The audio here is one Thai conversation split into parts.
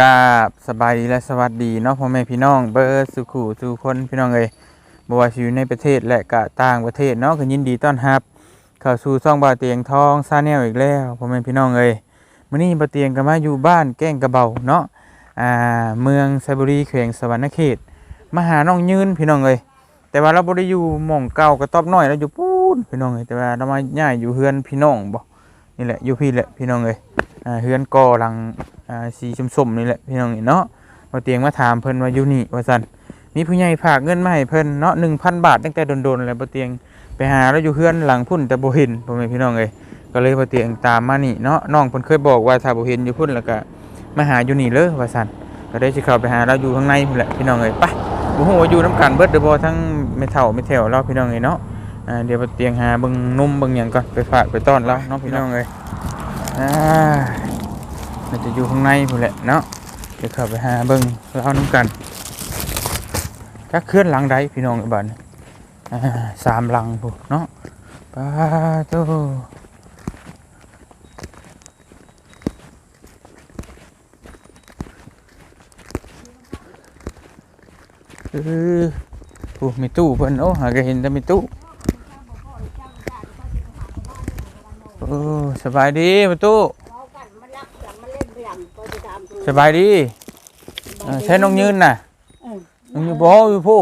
กาบสบายดีและสวัสดีเนาะพ่อแม่พี่น้องเบิร์สุขุสุคนพี่น้องเอ้ยบ่ว่าอยู่ในประเทศและก็ต่างประเทศเนาะก็ยินดีต้อนรับ เข้าสู่ช่องบาเตียงทองซาแนลอีกแล้วพ่อแม่พี่น้องเอ้ยมื้อนี้บาเตียงก็มาอยู่บ้านแก้งกระเบาเนาะอ่าเมืองไซบุรีแขวงสวรรณเขตมาหาน้องยืนพี่น้องเอ้ยแต่ว่าเราบ่ได้อยู่หม่องเก่ากระต๊อบน้อยเราอยู่ปูนพี่น้องเอ้ยแต่ว่าเรามาย้ายอยู่เฮือนพี่น้องบ่นี่แหละอยู่พี่แหละพี่น้องเอ้ยอ่าเฮือนกอหลัง อ่าสีส้มๆนี่แหละพี่น้องนี่เนาะมาเตียงมาถามเพิ่นว่าอยู่นี่ว่าซั่นมีผู้ใหญ่ฝากเงินมาให้เพิ่นเนาะ1,000 บาทตั้งแต่โดนๆแล้วบ่เตียงไปหาแล้วอยู่เฮือนหลังพุ่นแต่บ่เห็นพ่อแม่พี่น้องเอ้ยก็เลยบ่เตียงตามมานี่เนาะน้องเพิ่นเคยบอกว่าถ้าบ่เห็นอยู่พุ่นแล้วก็มาหาอยู่นี่เลยว่าซั่นก็ได้สิเข้าไปหาเราอยู่ข้างในพุ่นแหละพี่น้องเอ้ยไปบ่ฮู้ว่าอยู่นํกันเบิดเด้อบ่ทั้งแม่เฒ่าแม่แถวเราพี่น้องเอ้ยเนาะอ่าเดี๋ยวบ่เตียงหาเบิ่งนุ่มเบิ่งหยังก่อนไปฝากไปต้อนเราเนาะพี่น้องเอ้ยอ่า มันจะอยู่ข้างในพุ่นแหละเนาะเดี๋ยวเข้าไปหาเบิ่งเล่าน้ำกันจักเคลื่อนหลังใดพี่น้องอ้บ้านสามหลังพุ่นเนาะปาโตเออโอ้มีตู้เพิ่นโอ้หาก็เห็นแต่มีตู้โอ้สบายดีประตู สบายดีเออใช้น้องยืนน่ะน้องยืนบ่อยู่ผู้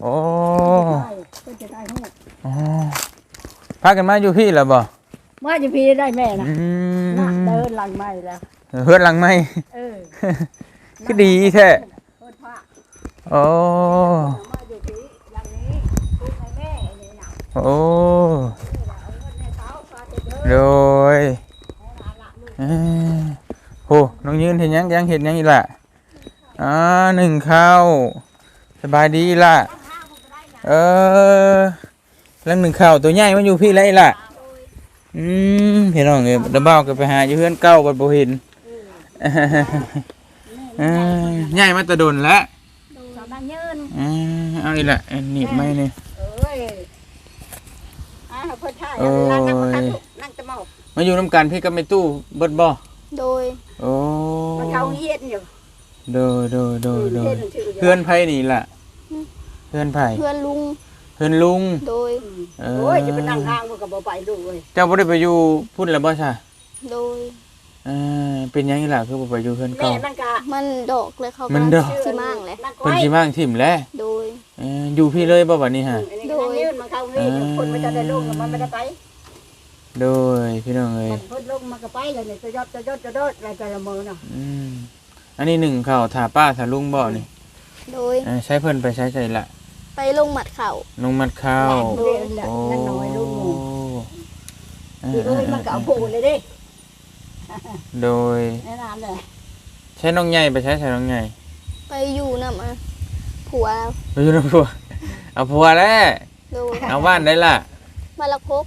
โอ้อ๋อพากันมาอยู่พี่แล้วบ่มาจะพี่ได้แม่นะอืน่ะมเดินหลังไม่แล้ว เฮือนหลังไหม เออคือดีแท้ เพิ่นพาโอ้มาอยู่พี่หลังนี้พูดให้แม่นี่นะโอ้เอาเงินให้เขาพาไปเด้อโดยเอ้อโห น้องยืนเห็นยังยังเห็นยังอีล่ะอ่าหนึ่งข้าวสบายดีล่ะ เออแล้วหนึ่งข้าวตัวใหญ่มันอยู่พี่ไรล่ะ อืมพี่น้องเอ้ยเดยวเบ้าก็ไปหาอยู่เพื่อนเก่าบัดบ่เห็นใหญ่มาตะดนแล้วเอาอีกละอันหนีบไม่นี่เอ้ยเพิ่นท่าโอ้ยมาคันนั่งจะเมามาอยู่น้ำกันพี่ก็ไม่ตู้เบิดบ่ โดยโอ้มันเขาเฮียนอยู่โดยโดยโดยโดยเฮียนชื่อเพื่อนไผนี่ล่ะ เพื่อนไผเพื่อนลุงเพื่อนลุงโดยเออโอ้ยจะไปนั่งห้างมันก็บ่ไปดูเว้ยเจ้าบ่ได้ไปอยู่พุ่นแล้วบ่ใช่โดยเออเป็นหยังอีหล่ะคือบ่ไปอยู่เพื่อนแม่เก่า มันก็มันดอกเลยเขามัก็นดอก สิมั่งเลยนั่งก้เพิ่อนยสิมางถิ่มแล้วโดย เอออยู่พี่เลยบ่บัดนี้ฮะ อันนี้ก็นั่งยืนมันเขาเฮียนอยู่คนมันจะได้ลงมันไม่ได้ไป โดยพี่น้องเอ้ยมันพุ่นลงมันก็ไปเลยนี่จะยอดจะยอดจะยอดอะไรจะละเมอเนาะอืมอันนี้หนึ่งข่าวถาป้าถาลุงบ่นี่โดยเออใช้เพิ่นไปใช้ใจละไปลงหมัดเข่าลุงมัดข้าวโอ้ยโอ้นั่นน้อยลูกหมูเออเอ้ยมันก็เอาผูเลยดิโดยแน่นอนเลยใช้น้องใหญ่ไปใช้ใช้น้องใหญ่ไปอยู่นำอะผัวไปอยู่น้ำผัวเอาผัวแล้วโดยเอาบ้านได้ล่ะมาละพบ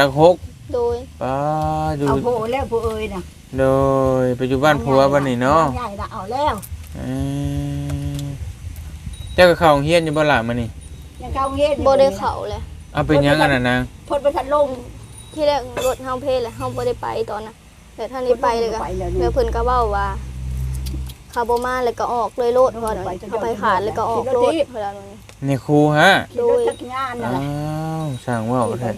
ลักหกโดยป้าอยู่เอาผูแล้วผูเอ้ยนะโดยไปอยู่บ้านผัวบ้านนี่เนาะใหญ่ละเอาแล้วเออเจ้าก็เข้าโรงเฮียนอยู่บ่ล่ะมื้อนี้ยังเข้าเงี้ยบ่ได้เข้าเลยเอาเป็นหยังกันน่ะนางพดไปทันลงที่แรกรถเฮาเพลเลยเฮาบ่ได้ไปตอนน่ะแต่ท่านนี้ไปเลยก็ไปแล้วแม่เพิ่นก็เว้าว่าเขาบ่มาเลยก็ออกเลยโลดพอไปเขาไปขาดเลยก็ออกโลดเวลานี้นี่ครูฮะขี่รถจักรยานนั่นอ้าแหละวช่างว่าวแท้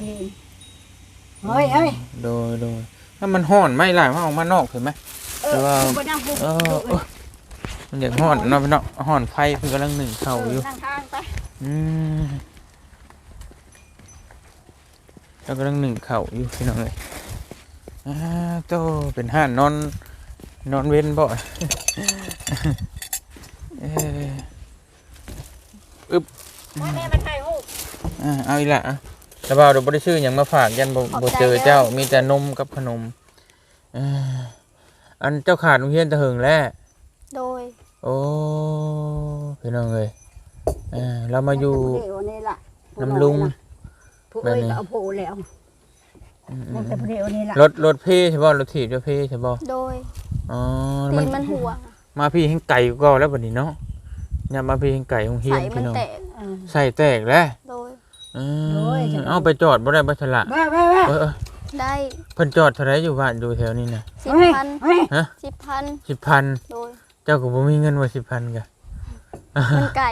เฮ้ยเฮ้ยโดยโดยถ้ามันห้อนไหม่ล่ะมันออกมานอกเห็นไหม เออแต่ว่าไปนั่งผูเออเออมันอยากห้อนเนาะพี่เนาะห้อนไฟเพิ่นกำลังหนึ่งเข้าอยู่ นั่งข้างไปอืมแล้วกำลังหนึ่งเข่าอยู่พี่น้องเลยอ่าโตเป็นห่านนอนนอนเว้นบ่เอ้ยแม่มันถ่ายรูปอ่าเอาอีกละอะ แต่ว่าเราบ่ได้ชื่ออย่างมาฝากยันบ่บ่เจอเจ้ามีแต่นมกับขนมอ่าอันเจ้าขาดโรงเรียนแตะเหิงแล้ว โดยโอ้พี่น้องเลยอ่าเรามาอยู่น้ำลุง ผู้เอ้ยก็เอาผูแล้วอืมมันจะผู้เดียวนี่แหละรถรถเพ่ใช่ป่ะรถถีบจะเพ่ใช่ป่ะโดยอ๋อตีมันนมันหัวมาพี่ให้ไก่ก็แล้วบัดนี้เนาะเนี่ยมาพี่ให้ไก่ของเฮียใส่นมัพี่นน้องแตกเออใส่แตกแล้วโดย อืโอ้มยจังเอาไปจอดบ่ได้บัชละแม่แม่แม่เออเออได้เพิ่นจอดเท่าไรอยู่บ้านอยู่แถวนี้น่ะสิบพันเฮ้ยฮะสิบพันสิบพันโดยเจ้าก็บ่มีเงินว่าสิบพันกะมันไก่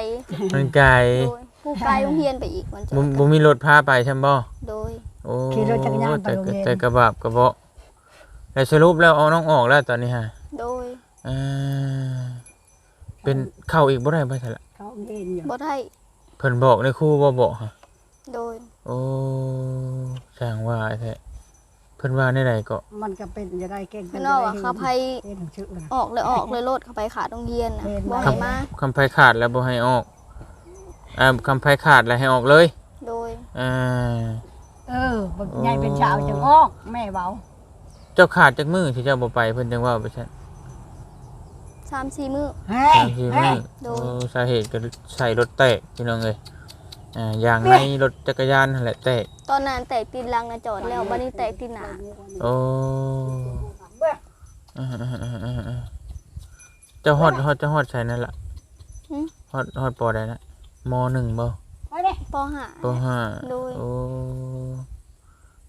มันไกลโดยผู้ไกลโรงเรียนไปอีกมันจะบ่บ่มีรถพาไปใช่บ่โดยโอ้ขี่รถจักรยานไปแต่โรงเรียน แต่กระบาบกระเบาะแล้วสรุปแล้วเอาน้องออกแล้วตอนนี้ฮะโดยเออเป็นเข้าอีกบ่ได้บ่ทันละเขาเห็นอยู่บ่ได้เพิ่นบอกในครูบ่บอกฮะ โดย โอ้ช่างว่าแท้เพิ่นว่าในใดก็มันก็เป็นจะได้เก่งเพิ่นเอาว่าเขาไปเห็นชื่อนะ ออกเลยออกเลยโลดเขาไปขาดโรงเรียนน่ะเห็นไหมบ่ให้มา คำไผขาดแล้วบ่ให้ออกอ่าคำไผขาดแล้วให้ออกเลยโดย อ่าเออบักใหญ่เป็นชาวจังออกแม่เบาเจ้าขาดจากมือที่เจ้าบ่ไปเพิ่นจังว่าไปซั่นสามสี่มื้อ เฮ้ยตามที่เฮ้นี่ยโดโอ้ยสาเหตุก็ใส่รถแตกพี่น้องเอ้ย อ่าอย่างในรถจักรยานนั่นแหละแตกตอนนั้นแตกตีนลังนะจอดแล้วบัดนี้แตกตีนหน้าโอ้เบ้ออ่าๆๆๆเจ้าฮอดฮอดเจ้าฮอดใส่นั่นล่ะหึฮอดฮอดปอใดนะมหนึ่งบ่ไปเด้ปห้าปห้าโดย โอ้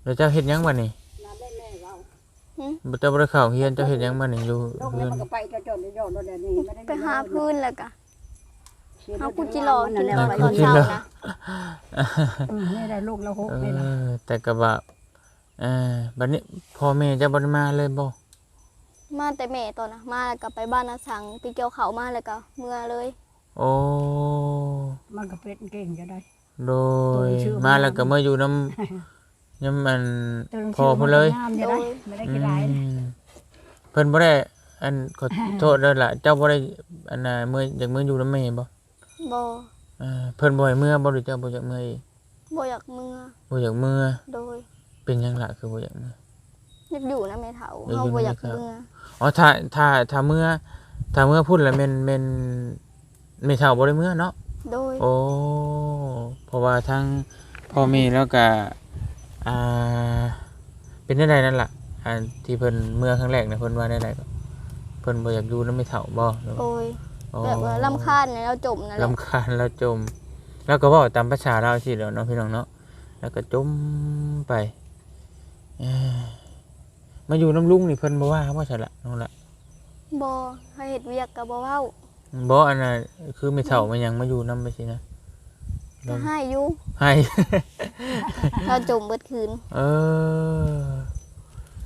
แล้วเจ้าเฮ็ดหยังบัดนี้น้ำได้แม่เบาบ่เจ้าบ่ได้เข้าเรียนเจ้าเฮ็ดหยังบัดนี้อยู่ลูกเรีนี่ยนมันก็ไปจะจนจะจนรถนี่ไม่ได้ไปหาพื้นแล้วก็ เสียรถเฮากูจิรอกินแล้ข้าววไว้ตอนเช้านะอืมนี่ได้ลูกแล้วหกเอนี่นะอแต่ก็ว่าเออบัดนี้พ่อแม่เจ้าบ่ได้มาเลยบ่มาแต่แม่ตอนนะมาแล้วก็ไปบ้านนาสังไปเกี่ยวเขาวมาแล้วก็เมื่อเลย โอ้มันก็เป็นเก่งจะได้ โดยชื่อมามาแล้วก็มาอยู่นำยำมันตื่นพอเพิ่นเลยงามจะได้ไม่ได้กี่ไรอืมเพิ่นบ่ได้อันขอโทษเด้อล่ะเจ้าบ่ได้อันน่ะมื้ออยากมื้ออยู่นำแม่บ่ บ่เออเพิ่นบ่ให้มื้อบ่หรือเจ้าบ่อยากมื้ออีกบ่อยากเมื่อบ่อยากมื้อโดยเป็นหยังล่ะคือบ่อยากมื้ออยากอยู่นะแม่เฒ่าอยากเฮาอยู่บ่อยากนะแม่เฒ่าเมื่ออ๋อถ้าถ้าถ้ามื้อถ้ามื้อพุ่นแล้วแม่นแม่นแม่เฒ่าบ่ได้มื้อเนาะโดยโอ้เพราะว่าทั้งพ่อแม่แล้วก็อ่าเป็นได้ใดนั่นล่ะอันที่เพิ่นเมื่อครั้งแรกนะเพิ่นว่าได้ใดก็เพิ่นบ่อยากอยู่นำไม่เฒ่าบ่หรือว่าโอ้ยอ๋อ แบบว่าลำคาญเนี่ยเราจมนั่นแหละรำคาญแล้วจม แล้วก็เว้าตามภาษาเราสิเดี๋ยวเนาะพี่น้องเนาะแล้วก็จมไปเอ้ยมาอยู่น้ำลุงนี่เพิ่นบ่ว่าบ่ใช่ละน้องละบ่ให้เฮ็ดเวียกก็บ่เว้าบ่อันน่ะคือไม่เฒ่ามันยังมาอยู่นำไปสินะก็ให้อยู่ให้ เราจมเบิดคืน เออ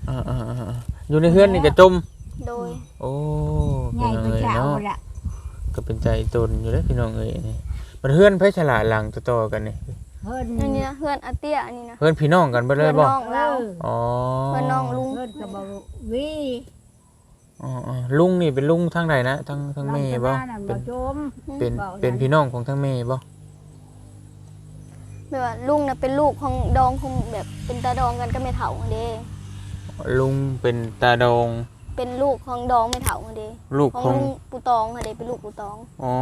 อ่าๆๆๆอยู่ในเฮือนนี่ก็จม โดย โอ้ใหพี่ญ่น้องเป็นเอ้ยชาวเนาะ ละ ก็เป็นใจตนอยู่เด้อพี่น้องเอ้ยนี่มันเฮือนไผฉลาดหลังต่อๆกันนี่เพิ่นอันนี้นะเพื่อนอาเตี้ยอันนี้นะเฮือนพี่น้องกันเบิดเลเพื่อยนบ่น้องเราอ๋อเพื่อนน้องลุงเพิ่นก็บอกวิอ๋อๆลุงนี่เป็นลุงทางใดนะทางทางแม่บ่นั่นเป็บ่นจมเป็นเว้าเป็นพี่น้องของทางแม่บ่แบบว่าลุงน่ะเป็นลูกของดองของแบบเป็นตาดองกันก็ไม่เฒ่าเด้ลุงเป็นตาดอง เป็นลูกของดองไม่เฒ่าเด้ลูกของของลุงปูตองค่ะเด้เป็นลูกปูตอง อ๋อ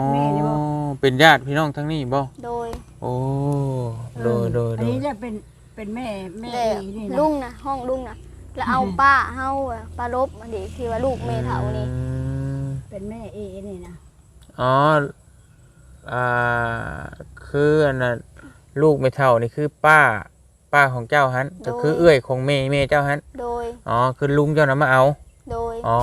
เป็นญาติพี่น้องทั้งนี้บ่โดยโอ้โดยโดยอัโดนยนี้จะเป็นเป็นแม่แม่แต่อีนี่นะลุงนะห้องลุงนะแล้วเอาป้าเฮาอะป้าลบมาดิที่ว่าลูกเมเฒ่านี่อืมเป็นแม่เอนี่นะอ๋ออ่าคืออันน่ะลูกไม่เท่านี่คือป้าป้าของเจ้าหันก็คือเอื้อยของแม่แม่เจ้าหันโดยอ๋อคือลุงเจ้านํมาเอา โดย อ๋อ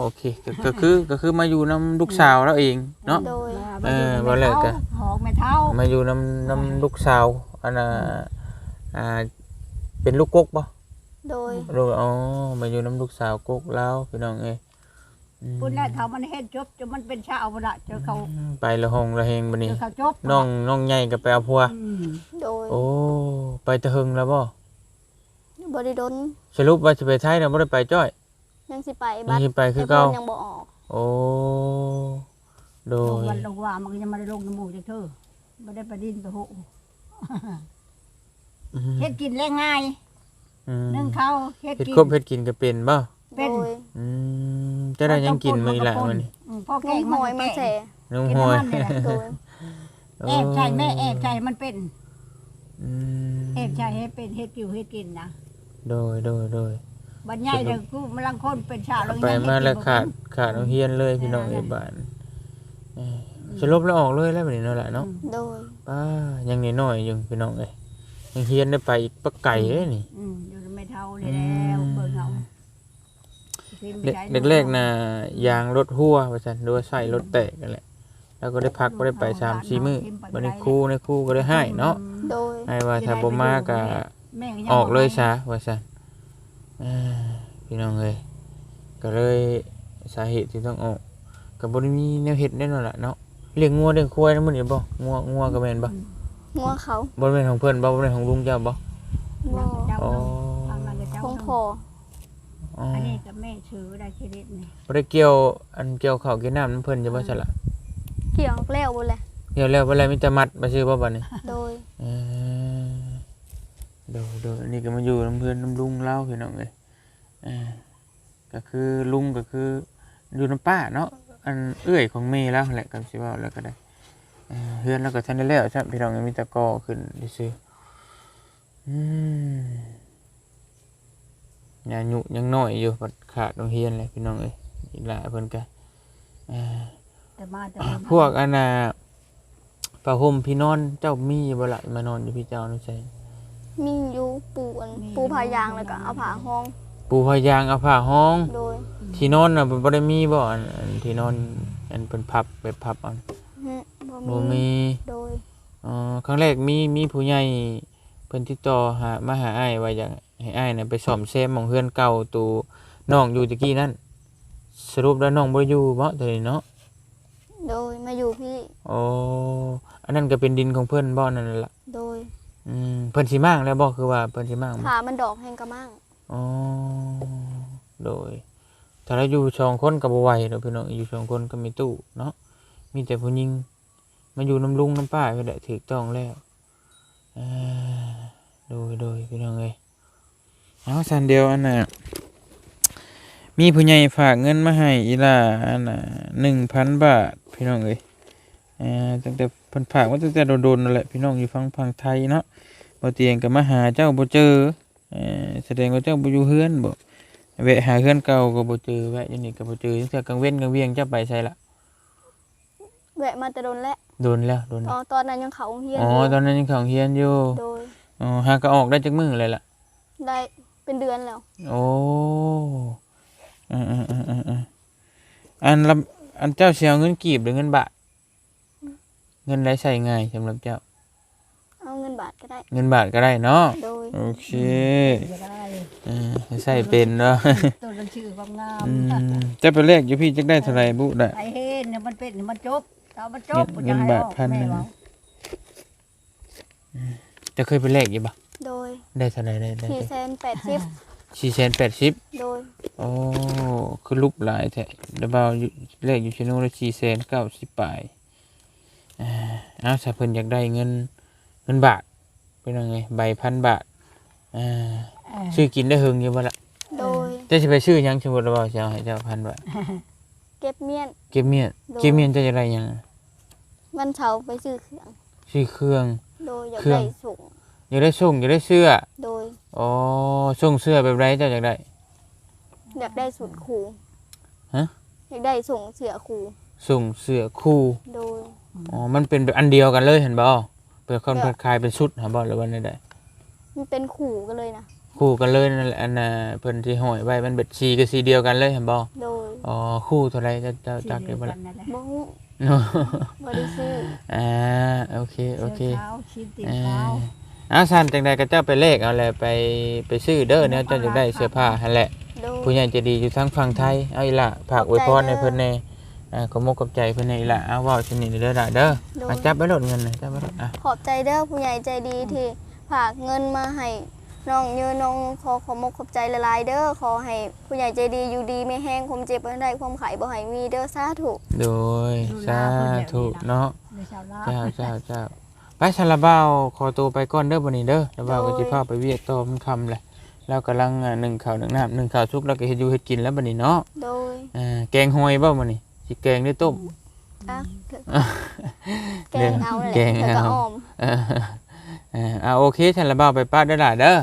โอเคก็ก็คือก็คือมาอยู่นํลูกสาวแล้วเองเนาะ โดย เออบ่เลิกกะ หอกไม่เท่ามาอยู่นำนำลูกสาวอันน่ะอ่าเป็นลูกกกบ่โดย ลูกอ๋อมาอยู่น้ำลูกสาวกกแล้วพี่น้องเอ้ยอืมพุ่นแรกเขามันเฮ็ดจบจนมันเป็นชาวบ่ละเจอเขาไปละหงละเฮงบัดเจนี้อเขาจบน้องน้องใหญ่ก็ไปเอาพัว อืมโดยโอ้ไปตะหึงแล้วบ่บริดลสรุปว่าสิไปไทยน่ะบ่ได้ไปจ้อย ยังสิไปบัดนี่ไปคือแต่เก่าเพิ่นยังบ่ออกโอ้โดลงยวันลงว่ามันก็ยังไม่ได้ลงน้ำมูกจากเธอไม่ได้ไปดินไปโหอืมเฮ็ดกินแรงง่ายอืมนึ่งข้าวเฮ็ดเฮ็ดกินคบเฮ็ดกินก็เป็นบ่เป็นโดยอืมจะได้ยังกินมื้อละมื้อนี้อืมพ่อแกงงมหอยมาแกแส่งน้องกินหอยน้ำมันนี่แหละโดยแอบใช่แม่แอบใช่มันเป็นอืมแอบใช่ให้เป็นเฮ็ดกิวเฮ็ดกินนะโดยโดยโดย บรรยายเด้อกูมันลังคนเป็นชาวลังไปยังมาเฮ็ดกินแล้วบ่ขาดเป็นขาดเอาเฮียนเลยพี่น้องเอ้ยบ้านเอ้ยสรุปแล้วออกเลยแล้วแบบนี้เนาะแหละเนาะโดยป้ายังน้อยๆอยู่พี่น้องเอ้ยยังเฮียนได้ไปอีกปักไก่เลยนี่ อืมอยู่ในแม่ไม่เท่าเลยแล้วเบิ่งเอาเด็กแรกๆน่ะยางรถหัวว่าซั่นหรือว่าใส่รถแตกนั่นแหละ แล้วก็ได้พักบ่ได้ไป3-4มื้อบัดนี้ครูในครูก็ได้ให้เนาะโดย ให้ว่าถ้าบ่มาก็แม่ยังออกเลยซะว่าซั่นเอ้อ พี่น้องเอ้ยก็เลยสาเหตุที่ต้องออกก็บ่ได้มีแนวเฮ็ดแน่นอนล่ะเนาะเลี้ยงงัวเลี้ยงควายนำมื้อนี้บ่งัวงัวก็แม่นบ่งัวเขาบ่แม่นของเพิ่นบ่บ่แม่นของลุงเจ้าบ่บ่เจ้าอ๋อทางนั้นก็เจ้าของพออ๋ออันนี้กับแม่ชื่อได้เครดิตนี่บ่ได้เกี่ยวอันเกี่ยวข้าวเกี่ยวน้ำนำเพิ่นจะบ่ซั่นล่ะเกี่ยวแล้วบ่แหละเกี่ยวแล้วบ่แล้วมีแต่มัดมาซื้อบ่บัดนี้โดยเออ โดยโดยอันนี้ก็มาอยู่น้ำเพื่อนน้ำลุงเล่าพี่น้องเลยเออก็คือลุงก็คืออยู่น้ำป้าเนาะอันเอื้อยของเมย์แล้วแหละกับสิเว่าแล้วก็ได้เออเพื่อนแล้วก็ท่านได้แล้วใช่ไหมพี่น้องยังมีแตะกอขึ้นซื้อๆอืมยาหยุยังน้อยอยู่บัดขาดโรงเรียนเลยพี่น้องเอ้ยอีกหลายเพิ่นก็เออแต่มาแต่พวกอันน่ะผ้าห่มพี่นอนเจ้ามีบ่ละมานอนอยู่พี่เจ้านี่ใช่ มีอยู่ปูอันปูพายางแล้วก็เอาผ้าห้องปูพายางเอาผ้าห้อง โดยที่นอนน่ะบ่ได้มีบ่อันอันที่นอนอันเป็นพับแบบพับอันหึบ่บ่มีมีโดยอ๋อครั้งแรกมีมีผู้ใหญ่เพิ่นติดต่อหามาหาอ้ายว่าอยากให้อ้ายน่ะไปซ่อมแซมหม่องเฮือนเก่าตูน้องอยู่ตะกี้นั่นสรุปแล้วน้องบ่อยู่บ่ตอนนี้เนาะโดยมาอยู่พี่อ๋ออันนั้นก็เป็นดินของเพิ่นบ่นั่นแหละ โดย อืมเพิ่นสิมางแล้วบ่คือว่าเพิ่นสิมางบ่ผ้ามันดอกแห้งกระมั่งอ๋อโดยถ้าเราอยู่สองคนกับไหวเราพี่น้องอยู่สองคนก็มีตู้เนาะมีแต่ผู้หญิงมาอยู่น้ำลุงน้ำป้าก็ได้ถูกต้องแล้วอ่าโดยโดยพี่น้องเอ้ยเอาสันเดียวอันน่ะมีผู้ใหญ่ฝากเงินมาให้อีหล่าอันน่ะหนึ่งพันบาทพี่น้องเอ้ยอ่า ตั้งแต่เพิ่นฝากมาตั้งแต่โดนๆนั่นแหละพี่น้องอยู่ฝั่งฝั่งไทยเนาะบ่เตียงก็มาหาเจ้าบ่เจอเอ่อแสดงว่าเจ้าบ่อยู่เฮือนบ่แวะหาเฮือนเก่าก็บ่เจอแวะอยู่นี่ก็บ่เจอจังซี่กลางเว้นกลางเวียงเจ้าไปใส่ละแวะมาแต่โดนแล้วโดนแล้วโดนอ๋อตอนนั้นยังเขาโรงเฮียนอ๋ออยู่ตอนนั้นยังเข้าเฮียนอยู่โดยอ๋อหาก็ออกได้จักมื้อเลยล่ะได้เป็นเดือนแล้วโอ้เออๆๆๆอันลำอันเจ้าสิเอาเงินกีบหรือเงินบาท เงินได้ใช้ง่ายสำหรับเจ้า เอาเงินบาทก็ได้ เงินบาทก็ได้เนาะ โดย โอเคก็ได้เออใช้เป็นเนาะตัวหนังสือความงามอืมจะไปเลขอยู่พี่จักได้เท่าไหร่บุได้ ไอ้เฮ็ดเนี่ยมันเป็นเนี่ยมันจบเอามันจบเงินบาทพันหนึ่งจะเคยไปเลขอยู่บ่โดยได้เท่าไหร่ได้ได้สี่แสนแปดสิบสี่แสนแปดสิบโดย โอ้คือรูปหลายแท้เดยวเบาอยู่เลขอยู่ชิโน่ละสี่แสนเก้าสิบปลายอ่า เอาถ้าเพิ่นอยากได้เงินเงินบาทเป็นยังไงใบพันบาทอ่าซื้อกินได้เฮงอยู่บ่ละโดยจะสิไปซื้อหยังสมมุติว่าเจ้าให้เจ้าพันบาทเก็บเมียน เก็บเมียนโดย เก็บเมียนจะได้หยังวันเสาร์ไปซื้อเครื่อง ซื้อเครื่อง โดยอยากเครื่อง ได้ส่งอยากได้ส่งอยากได้เสื้อโดยอ๋อส่งเสื้อแบบไรเจ้าอยากได้ อยากได้สูตรครูฮะ อยากได้ส่งเสือครูส่งเสื้อคู่โดย อ๋อ มันเป็นแบบอันเดียวกันเลยเห็นบ่เป็นคนคล้ายๆเป็นชุดหาบ่หรือว่าไดมันเป็นขู่กันเลยนะๆคู่กันเลยนั่นแหละอันน่ะเพิ่นที่ห้อยไว้มันเบ็ดสีก็สีเดียวกันเลยเห็นบ่โดยอ๋อคู่เท่าไหร่จะจะจักได้บ่ล่ะบ่ฮู้บ่ได้ซื้ออ่าโอเคโอเคเช้าชิ้นติดอ่าเช้าอ้าวซั่นจังใดก็เจ้าไปเลขเอาแหละไปไปซื้อเด้อเนี่ยเจ้าจะได้เสื้อผ้าหั่นแหละโดยผู้ใหญ่ใจะดีอยู่ทั้งฝั่งไทยเอาอีหล่ะฝากอวยพรให้เพิ่นแน่ อ่าขอมกขอบใจเพิ่นแน่อีหล่ะเอาเว้าชนิดเด้อล่ะเด้อโดมายจับไว้โลดเงินน่ะจับไว้โลดอะขอบใจเด้อผู้ใหญ่ใจดีที่ฝากเงินมาให้น้องเยอน้องขอขอมกขอบใจละลายๆเด้อขอให้ผู้ใหญ่ใจดีอยู่ดีไม่แห้งความเจ็บบ่ได้ความไข้บ่ให้มีเด้อสาธุ โดยสาธุเนาะ ในเช้าลาเจ้าเจ้าเจ้าไปชาลาบ้าวขอตัวไปก่อนเด้อบันนี้เด้อแล้วบ้าวก็สิพาไปเวียกต่อมันคำแหละแล้วกำลังอ่าหนึ่งข้าวหนึ่งน้ำหนึ่งข้าวชุกแล้วก็เฮ็ดอยู่เฮ็ดกินแล้วบันนี้เนาะโดยอ่าแกงหอยบ่บันนี้ สิแกงหรือต้ม อะแกงเอาเลยแกงแล้วก็เอาอ้อม เออเอออ่าโอเคชาลาบ้าวไปป้าเด้อล่ะเด้อ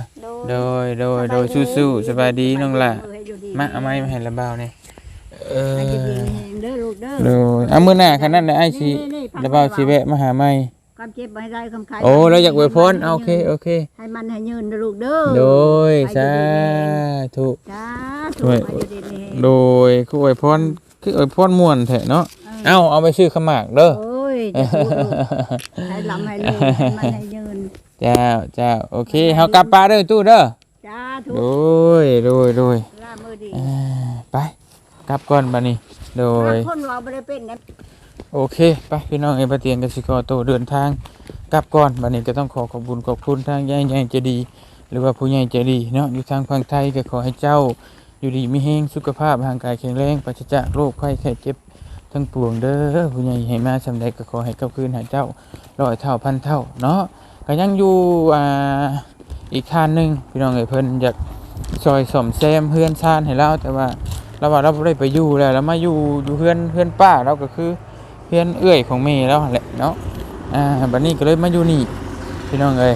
โดโดยยโดยโดยสบายดี สู้ๆสบายดีน้องล่ะเให้อยู่ดีมาเอาไม้มาให้ละบ้าวนี่เออให้อยู่ดีเด้อลูกเด้อโดยเอามื้อหน้าคันนั้นน่ะไอ้สินี่ๆๆละบ้าวสิแวะมาหาใหม่กันความเจ็บบ่ให้ได้ความไข้โอ้เราอยากอวยพรเอาโอเคโอเคให้มันให้ยืนนะลูกเด้อโดยไปสาอยู่ดีธุ จ้าโดยไปอยู่ดีนี่โดยคืออวยพร คืออวยพรม่วนแท้เนาะเอ้าเอาไปซื้อขาวหมากเด้อโอ้ยจะพูดลูกให้ลำให้ลูกให้มันให้ยืนเจ้าเจ้าโอเคเฮากลับปลาเด้อตู้เด้อจ้าทุโดกยโดยโดยล่ามือดีอ่าไปกลับก่อนบัดนี้โดยคนเราบ่ได้เป็นนะโอเคไปพี่น้องเอปเตียงกันสิกอโตเดินทางกลับก่อนบัดนี้ก็ต้องขอขอบคุณขอบคุณทางยายใหญ่ใจดี หรือว่าผู้ใหญ่ใจดีเนาะอยู่ทางฝั่งไทยก็ขอให้เจ้า อยู่ดีมีแฮงสุขภาพร่างกายแข็งแรงปราศจากโรคภัยไข้เจ็บทั้งปวงเด้อผู้ใหญ่ให้มาสำเร็จก็ขอให้กลับคืนหาเจ้าร้อยเท่าพันเท่าเนาะก็ยังอยู่อ่าอีกท่านหนึงพี่น้องเอ้ยเพิ่นอยากซอยสมแซมเฮือนซานให้เราแต่ว่าเราว่าเราได้ไปอยู่แล้วเรามาอยู่อยู่เฮือนเฮือนป้าเราก็คือเฮือนเอื้อยของแม่เราหั่นแหละเนาะอ่าบัดนี้ก็เลยมาอยู่นี่พี่น้องเอ้ย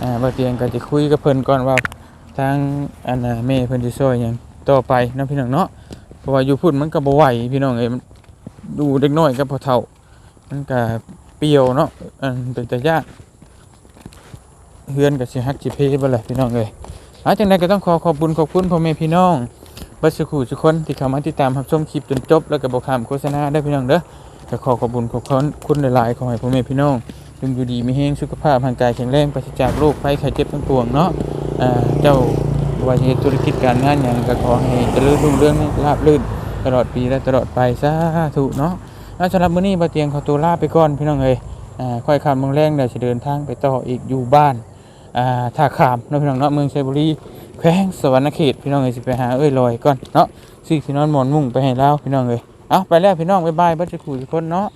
อ่าบ่เตียงก็จะคุยกับเพิ่นก่อนว่าทางอันน่ะแม่เพิ่นสิช่วยหยัง ต่อไปนะพี่น้องเนาะเพราะว่าอยู่พุ่นมันก็บ่ไหวพี่น้องเอ้ยมันดูเด็กน้อยกับพอเฒ่า มันก็เปรียวเนาะอันเป็นตายากเฮือนก็สิฮักสิเพบ่ล่ะพี่น้องเอ้ยอาจังไดก็ต้องขอขอบคุณขอบคุณพ่อแม่พี่น้องบัสุขุทุกคนที่เข้ามาติดตามรับชมคลิปจนจบ แล้วก็บ่ข้ามโฆษณาเด้พี่น้องเด้อก็ขอขอบคุณขอบคุณคุณหลายๆขอให้พ่อแม่พี่น้องจงอยู่ดีมีแรงสุขภาพร่างกายแข็งแรงปราศจากโรคภัยไข้เจ็บทั้งปวงเนาะอ่าเจ้า ว่าจะธุรกิจการงานอย่างก็ขอให้เจริญรุ่งเรืองราบรื่นตลอดปีและตลอดไปสาธุเนาะแล้วสำหรับมื้อนี้บ่เตียงขอตัวลาไปก่อนพี่น้องเอ้ยอ่าค่อยคำเมืองแรงเดี๋ยวจะเดินทางไปต่ออีกอยู่บ้านอ่าท่าขามเนาะพี่น้องเนาะเมืองชัยบุรีแขวงสวรรณเขตพี่น้องเอ้ยสิไปหาเอ้ยลอยก่อนเนาะซื้อที่นอนหมอนมุ้งไปให้เราพี่น้องเอ้ยเอาไปแล้วพี่น้องบ๊ายบายเบ่จะคุยทุกคนเนาะ